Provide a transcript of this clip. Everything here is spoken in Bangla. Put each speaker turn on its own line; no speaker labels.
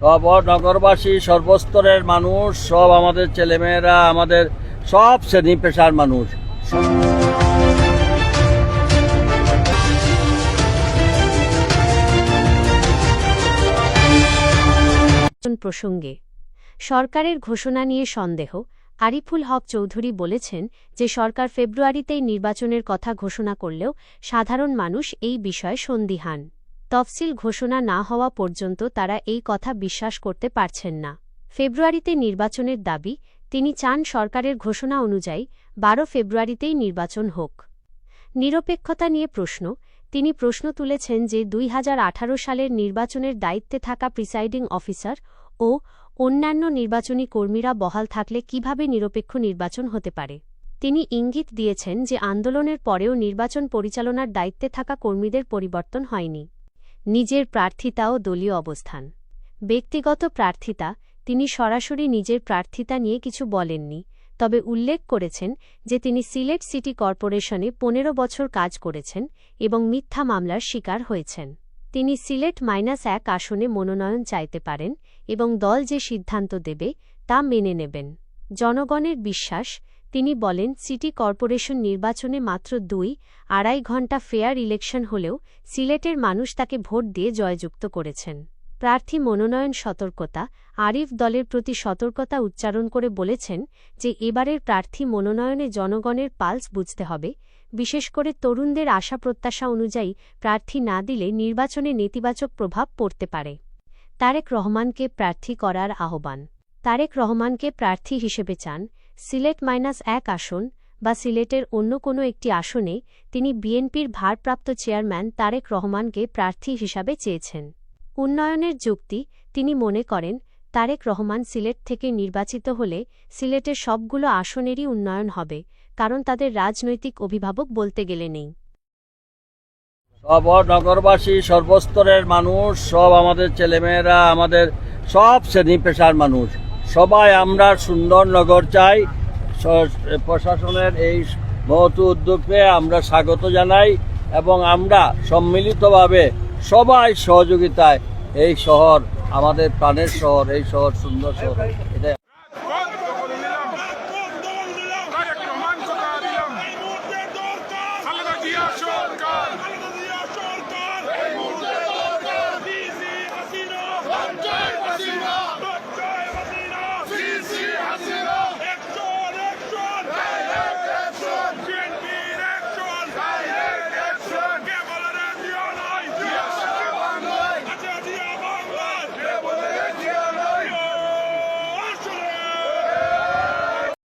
সব নগরবাসী, সর্বস্তরের মানুষ, সব আমাদের ছেলেমেয়েরা, আমাদের সব শ্রেণি পেশার মানুষ।
প্রসঙ্গে, সরকারের ঘোষণা নিয়ে সন্দেহ, আরিফুল হক চৌধুরী বলেছেন যে সরকার ফেব্রুয়ারিতেই নির্বাচনের কথা ঘোষণা করলেও সাধারণ মানুষ এই বিষয়ে সন্দিহান। তফসিল ঘোষণা না হওয়া পর্যন্ত তারা এই কথা বিশ্বাস করতে পারছেন না। ফেব্রুয়ারিতে নির্বাচনের দাবি, তিনি চান সরকারের ঘোষণা অনুযায়ী বারো ফেব্রুয়ারিতেই নির্বাচন হোক। নিরপেক্ষতা নিয়ে প্রশ্ন, তিনি প্রশ্ন তুলেছেন যে দুই হাজার আঠারো সালের নির্বাচনের দায়িত্বে থাকা প্রিসাইডিং অফিসার ও অন্যান্য নির্বাচনী কর্মীরা বহাল থাকলে কীভাবে নিরপেক্ষ নির্বাচন হতে পারে? তিনি ইঙ্গিত দিয়েছেন যে আন্দোলনের পরেও নির্বাচন পরিচালনার দায়িত্বে থাকা কর্মীদের পরিবর্তন হয়নি। নিজের প্রার্থিতা ও দলীয় অবস্থান। ব্যক্তিগত প্রার্থিতা, তিনি সরাসরি নিজের প্রার্থিতা নিয়ে কিছু বলেননি, তবে উল্লেখ করেছেন যে তিনি সিলেট সিটি কর্পোরেশনে পনেরো বছর কাজ করেছেন এবং মিথ্যা মামলার শিকার হয়েছেন। তিনি সিলেট মাইনাস এক আসনে মনোনয়ন চাইতে পারেন এবং দল যে সিদ্ধান্ত দেবে তা মেনে নেবেন। জনগণের বিশ্বাস তিনি বলেন, সিটি কর্পোরেশন নির্বাচনে মাত্র দুই, আড়াই ঘণ্টা ফেয়ার ইলেকশন হলেও সিলেটের মানুষ তাকে ভোট দিয়ে জয়যুক্ত করেছেন। প্রার্থী মনোনয়ন সতর্কতা, আরিফ দলের প্রতি সতর্কতা উচ্চারণ করে বলেছেন যে, এবারের প্রার্থী মনোনয়নে জনগণের পালস বুঝতে হবে, বিশেষ করে তরুণদের আশা প্রত্যাশা অনুযায়ী প্রার্থী না দিলে নির্বাচনে নেতিবাচক প্রভাব পড়তে পারে। তারেক রহমানকে প্রার্থী করার আহ্বান। তারেক রহমানকে প্রার্থী হিসেবে চান সিলেট মাইনাস এক আসন বা সিলেটের অন্য কোনো একটি আসনে তিনি বিএনপির ভারপ্রাপ্ত চেয়ারম্যান তারেক রহমানকে প্রার্থী হিসাবে চেয়েছেন। উন্নয়নের যুক্তি তিনি মনে করেন, তারেক রহমান সিলেট থেকে নির্বাচিত হলে সিলেটের সবগুলো আসনেরই উন্নয়ন হবে, কারণ তাদের রাজনৈতিক অভিভাবক বলতে গেলে নেই।
সব নগরবাসী সর্বস্তরের মানুষ, সব আমাদের ছেলেমেয়েরা, আমাদের সব শ্রেণি পেশার মানুষ। সবাই আমরা সুন্দরনগর চাই। প্রশাসনের এই মহত উদ্যোগকে আমরা স্বাগত জানাই এবং আমরা সম্মিলিতভাবে সবাই সহযোগিতায় এই শহর, আমাদের প্রাণের শহর, এই শহর সুন্দর শহর। এটা